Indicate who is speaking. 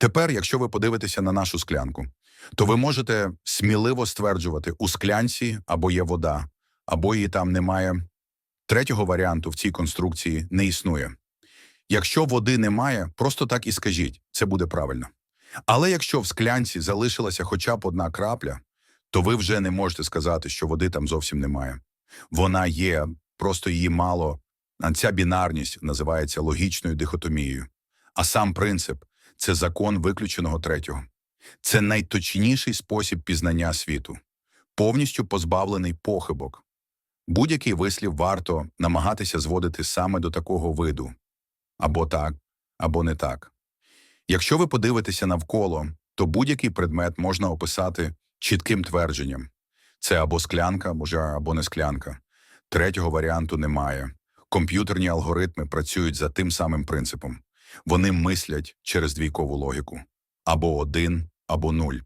Speaker 1: Тепер, якщо ви подивитеся на нашу склянку, то ви можете сміливо стверджувати, у склянці або є вода, або її там немає. Третього варіанту в цій конструкції не існує. Якщо води немає, просто так і скажіть, це буде правильно. Але якщо в склянці залишилася хоча б одна крапля, то ви вже не можете сказати, що води там зовсім немає. Вона є, просто її мало. А ця бінарність називається логічною дихотомією. А сам принцип це закон виключеного третього. Це найточніший спосіб пізнання світу, повністю позбавлений похибок. Будь-який вислів варто намагатися зводити саме до такого виду або так, або не так. Якщо ви подивитеся навколо, то будь-який предмет можна описати чітким твердженням. Це або склянка, може, або не склянка. Третього варіанту немає. Комп'ютерні алгоритми працюють за тим самим принципом. Вони мислять через двійкову логіку. Або один, або нуль.